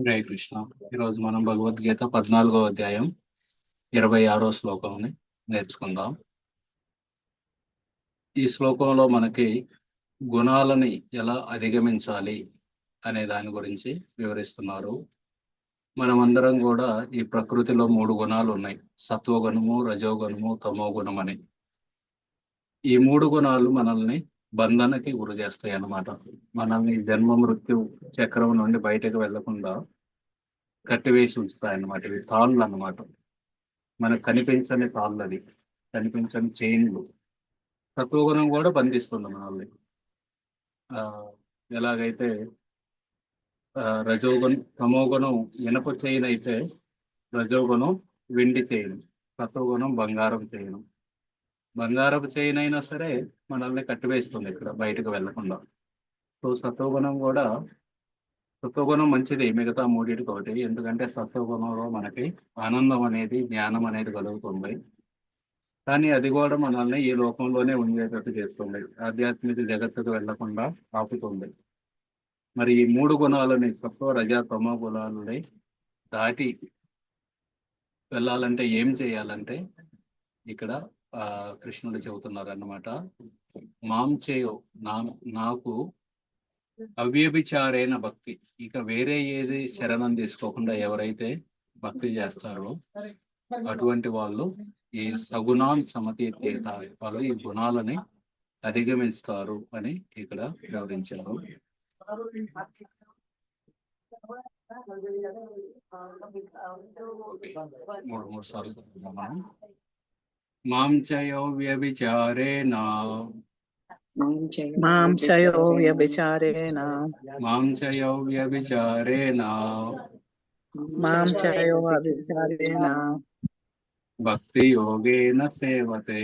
హరే కృష్ణ. ఈరోజు మనం భగవద్గీత పద్నాలుగో అధ్యాయం ఇరవై ఆరో శ్లోకంని నేర్చుకుందాం. ఈ శ్లోకంలో మనకి గుణాలని ఎలా అధిగమించాలి అనే దాని గురించి వివరిస్తున్నారు. మనమందరం కూడా ఈ ప్రకృతిలో మూడు గుణాలు ఉన్నాయి. సత్వగుణము రజోగుణము తమో గుణం అని ఈ మూడు గుణాలు మనల్ని బంధనకి గురి చేస్తాయి అన్నమాట. మనల్ని జన్మ మృత్యు చక్రం నుండి బయటకు వెళ్ళకుండా కట్టివేసి ఉంచుతాయి అన్నమాట. ఇవి తాళ్ళు అన్నమాట. మనకు కనిపించని తాళ్ళు అది కనిపించని చైన్లు. తత్వగుణం కూడా బంధిస్తుంది మనల్ని. ఆ ఎలాగైతే రజోగుణం తమోగుణం ఇనప చైన్ అయితే రజోగుణం వెండి చేయను. తత్వగుణం బంగారం చేయను. బంగారపు చైన్ అయినా సరే మనల్ని కట్టివేస్తుంది ఇక్కడ బయటకు వెళ్ళకుండా సో సత్వగుణం కూడా సత్వగుణం మంచిది మిగతా మూడింటికి ఒకటి. ఎందుకంటే సత్వగుణంలో మనకి ఆనందం అనేది జ్ఞానం అనేది కలుగుతుంది. కానీ అది కూడా మనల్ని ఈ లోకంలోనే ఉండేటట్టు చేస్తుంది. ఆధ్యాత్మిక జగత్తుకు వెళ్ళకుండా ఆపుతుంది. మరి ఈ మూడు గుణాలని సత్వ రజ తమో గుణాలని దాటి వెళ్ళాలంటే ఏం చేయాలంటే ఇక్కడ కృష్ణుడు చెబుతున్నారు అన్నమాట మాం చేయో నా నాకు అవ్యభిచారైన భక్తి. ఇక వేరే ఏది శరణం తీసుకోకుండా ఎవరైతే భక్తి చేస్తారో అటువంటి వాళ్ళు ఈ సగుణాన్ సమతీత వాళ్ళు ఈ గుణాలని అధిగమిస్తారు అని ఇక్కడ వివరించారు. మూడు మూడు సార్లు మనం. भक्ति च यो व्यभिचारेण माँ च यो व्यभिचारेण सेवते।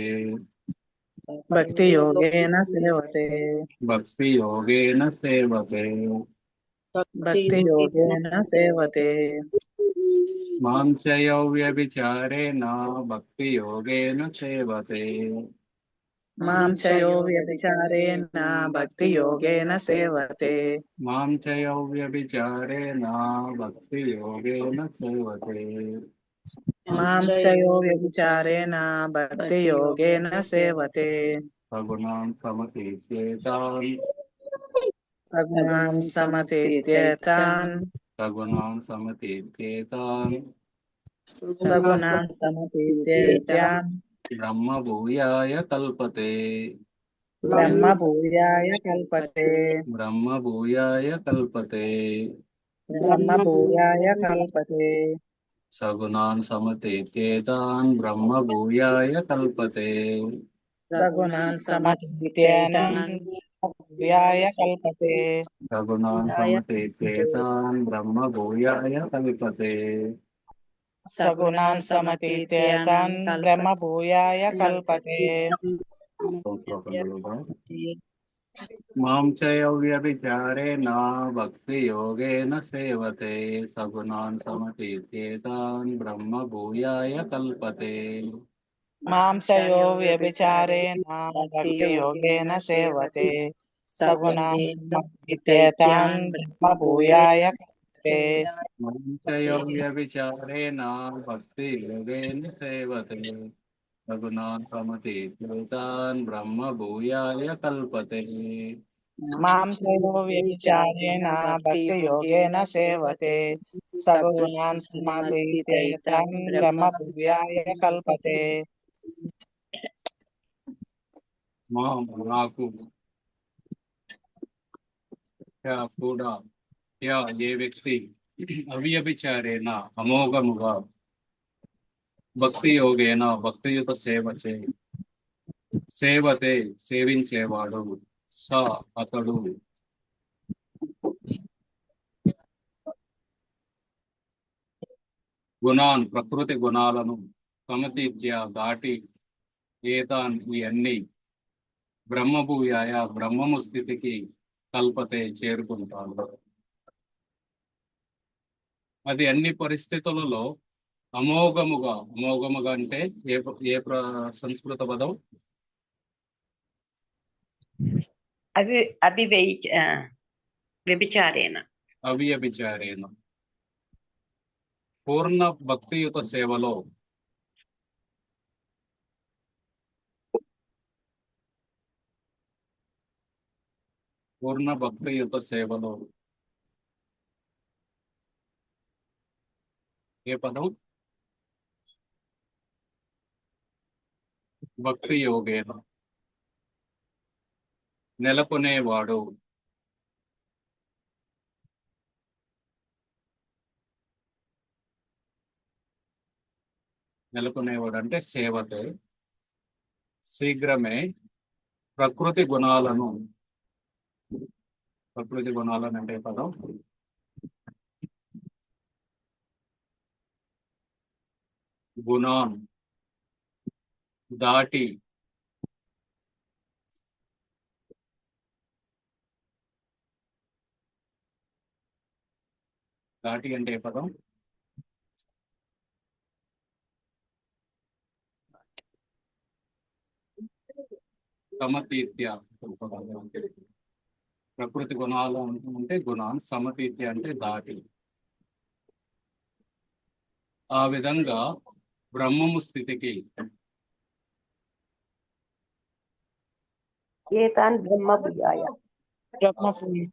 भक्तियोगेन सेवते। भक्तियोगेन सेवते। सेवते। వ్యభిచారేణ భక్తి యోగేన సేవతే. మాంసయో వ్యభిచారేణ భక్తి యోగేన సేవతే. మాం చయో వ్యభిచారేణ భక్తి యోగేన సేవతే. మాంసయో వ్యభిచారేణ భక్తి యోగేన సేవతే. సగుణాం సమతీత్యేతాన్. సగుణాం సమతీత్యేతాన్. સગુણ સમતીર્થેતમ સગુણાન સમતીર્થેત્યામ બ્રહ્મ ભૂયાય કલ્પતે બ્રહ્મ ભૂયાય કલ્પતે બ્રહ્મ ભૂયાય કલ્પતે બ્રહ્મ ભૂયાય કલ્પતે સગુણાન સમતીર્થેતાન બ્રહ્મ ભૂયાય કલ્પતે સગુણાન સમતીર્થેતાન व्याय कल्पते सगुणान्ते प्रेतान् ब्रह्म भूयाय कल्पते ब्रह्म भूयाय कल्पते माँ चयव्यभिचारेण सेवते सगुना समतीत्येतान् ब्रह्म भूयाय कल्पते माँ च यो व्यभिचारेण सेवते सर्वनामतान् ब्रह्मभूयाय मन्त्रयोग्यविचारेण भक्तियोगेन सेवते। रघुनान् समतीतान् ब्रह्मभूयाय कल्पते। माँ तयो व्यभिचारेण भक्तियोगेन सेवते। सर्वगुणान् समाधीतैतान् ब्रह्मभूयाय कल्पते। माँ కూడా. యా ఏ వ్యక్తి అవ్యభిచారేణ అమోఘముగా. భక్తి యోగేన భక్తియుత సేవ చే సేవతే సేవించేవాడు. స అతడు. గుణాన్ ప్రకృతి గుణాలను సమతీత్య దాటి ఏతాన్ ఇవన్నీ బ్రహ్మభూయాయ బ్రహ్మము స్థితికి కల్పతే చేరుకుంటాడు అది అన్ని పరిస్థితులలో అమోఘముగా అమోఘముగా అంటే ఏ ఏ ప్ర సంస్కృత పదం? అవి అభివై వ్యభిచారేణ. అవ్యభిచారేణ. పూర్ణ భక్తియుత సేవలో పూర్ణ భక్తియుత సేవలో. ఏ పదం? భక్తి యోగేన. నెలకొనేవాడు. నెలకొనేవాడు అంటే సేవతే. శీఘ్రమే ప్రకృతి గుణాలను ప్రకృతి గుణాలను అంటే పదం. గుణాన్ దాటి దాటి అంటే ఏ పదం. సమతీత్య ప్రకృతి గుణాలు అంటే గుణాన్ సమతీత్య అంటే దాటి. ఆ విధంగా బ్రహ్మము స్థితికి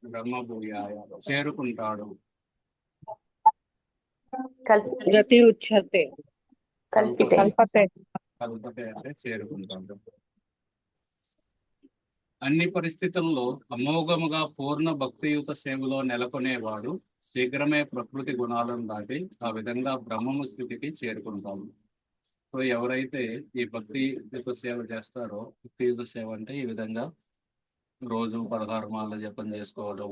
బ్రహ్మభూయాయ. చేరుకుంటాడు. కల్పతే. కల్పతే అంటే చేరుకుంటాడు. అన్ని పరిస్థితుల్లో అమోఘముగా పూర్ణ భక్తియుత సేవలో నెలకొనేవాడు శీఘ్రమే ప్రకృతి గుణాలను దాటి ఆ విధంగా బ్రహ్మము స్థితికి చేరుకుంటాము సో ఎవరైతే ఈ భక్తియుత సేవ చేస్తారో భక్తియుత సేవ అంటే ఈ విధంగా రోజు పదహారు మాల జపం చేసుకోవడం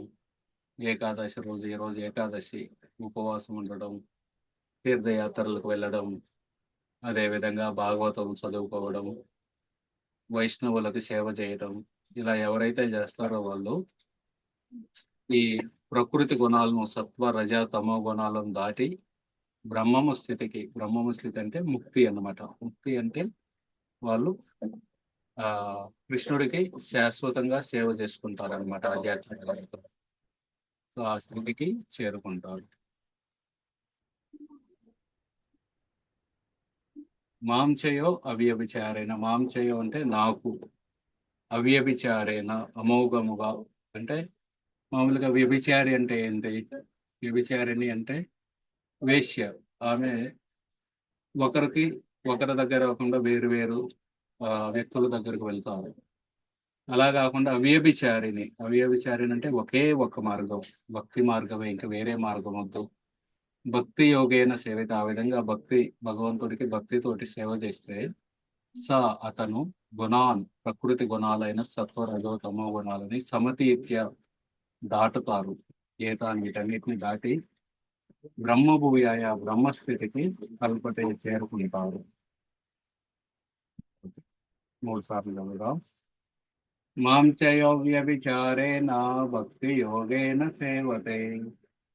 ఏకాదశి రోజు ఈ రోజు ఏకాదశి ఉపవాసం ఉండడం తీర్థయాత్రలకు వెళ్ళడం అదే విధంగా భాగవతం చదువుకోవడం వైష్ణవులకు సేవ చేయడం ఇలా ఎవరైతే చేస్తారో వాళ్ళు ఈ ప్రకృతి గుణాలను సత్వ రజ తమో గుణాలను దాటి బ్రహ్మము స్థితికి బ్రహ్మము స్థితి అంటే ముక్తి అన్నమాట. ముక్తి అంటే వాళ్ళు ఆ కృష్ణుడికి శాశ్వతంగా సేవ చేసుకుంటారు అనమాట ఆధ్యాత్మిక సో ఆ స్థితికి చేరుకుంటారు. మాంచయో అవ్యభిచారైన మాంచయో అంటే నాకు. అవ్యభిచారేణ అమోఘముగా. అంటే మామూలుగా వ్యభిచారి అంటే ఏంటి? వ్యభిచారిణి అంటే వేశ్య. ఆమె ఒకరికి ఒకరి దగ్గర కాకుండా వేరు వేరు ఆ, వ్యక్తుల దగ్గరకు వెళ్తారు. అలా కాకుండా అవ్యభిచారిణి. అవ్యభిచారిణి అంటే ఒకే ఒక మార్గం. భక్తి మార్గమే ఇంకా వేరే మార్గం వద్దు. భక్తి యోగైన సేవిత. ఆ విధంగా భక్తి భగవంతుడికి భక్తితోటి సేవ చేస్తే స అతను గుణాన్ ప్రకృతి గుణాలైన సత్వ రజోతమ గుణాలని సమతీత్య దాటుతారు. ఏతాన్ వీటన్నిటిని దాటి బ్రహ్మభూయాయ బ్రహ్మస్థితికి కల్పతే చేరుకుంటారు. మూడు సార్లు చదువుదాం. మాం భక్తి యోగేన సేవతే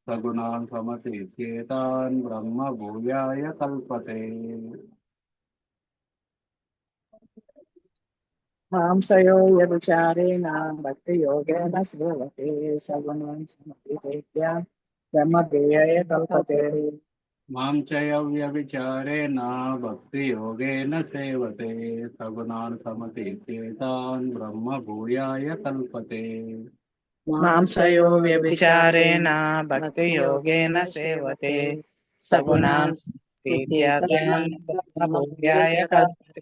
సగుణాన్ సమతీత్యేతాన్ బ్రహ్మ భూయాయ माँ संयोगविचारेणां भक्तियोगेन सेवते सगुणं समतिरेत्या ब्रह्मदेहय कल्पते। माँ चयव्यविचारेण भक्तियोगेन सेवते कल्पते मांसयो सेवते सगुना कल्पते।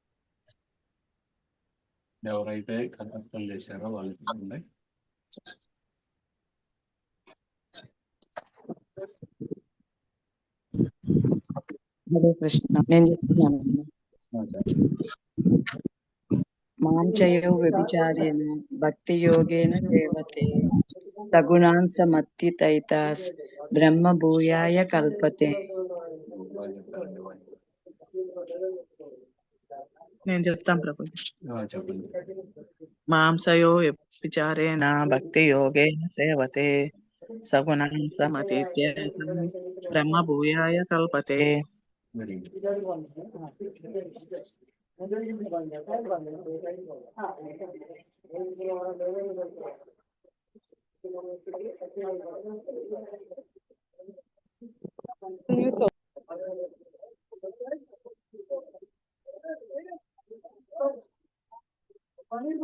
ఎవరైతే కథస్థం చేశారో వాళ్ళు చెప్పండి హరే కృష్ణ. నేను చెప్తున్నాను. మాంచయో వ్యభిచారేణ భక్తి యోగేన సేవతే సగుణాన్ సమత్తితైతాస్ బ్రహ్మ భూయాయ కల్పతే. నేను చెప్తాను ప్రభు ఆ, చెప్పండి మాంసయో విచారేణ భక్తి యోగేన సేవతే సగుణం సమతీత్య బ్రహ్మ భూయాయ కల్పతే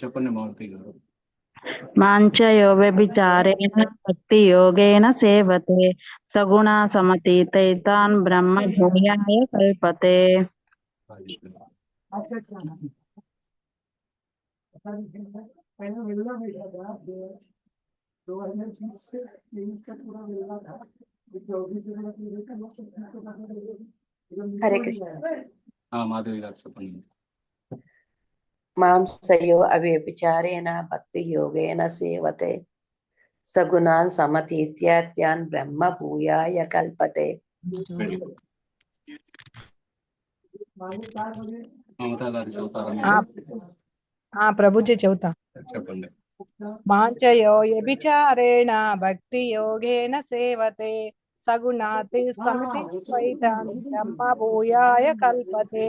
చెప్పండి మారుతి గారు మాంచయో వ్యభిచారేణ భక్తి యోగేన సేవతే సగుణ సమతీతైతాన్ బ్రహ్మ భూయాయ కల్పతే అది. హరే కృష్ణ ఆ, మాధవి గారు చెప్పండి మాంసయో అవ్యభిచారేణ భక్తి యోగేన సేవతే సగుణాన్ సమతీత్యాత్యాన్ బ్రహ్మ భూయాయ కల్పతే వెరీ గుడ్ మమతా గారు చెబుతారా ఆ, మీరు? ఆ ప్రభుజీ చెబుతా చెప్పండి మాంచయో వ్యభిచారేణ భక్తి యోగేన సేవతే సగుణాతి సమితి ద్వైతాన్ బ్రహ్మ భూయాయ కల్పతే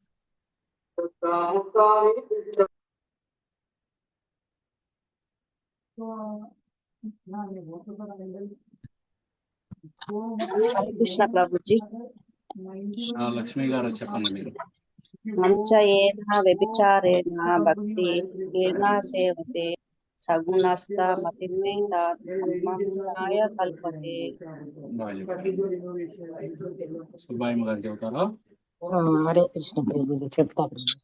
కృష్ణ ప్రభుజీ ఆ, లక్ష్మి గారు చెప్పండి మీరు మంచయేన వ్యభిచారేణ భక్తి ఏన సేవతే సగుణస్థ మతిద్వైతాయ కల్పతే బాగా చెప్పారు సుబ్బాయమ్మ గారు చెబుతారా हरे कृष्ण प्रेमी चेप्ता भक्त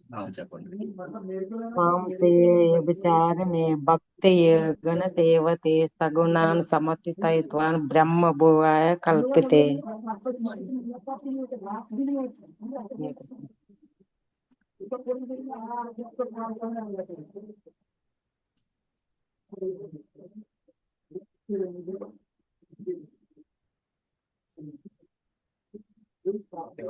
गण देवते भक्तये गणदेवते ब्रह्म समर्थितयित्वान् ब्रह्मभुवाय Thank you. Grazie.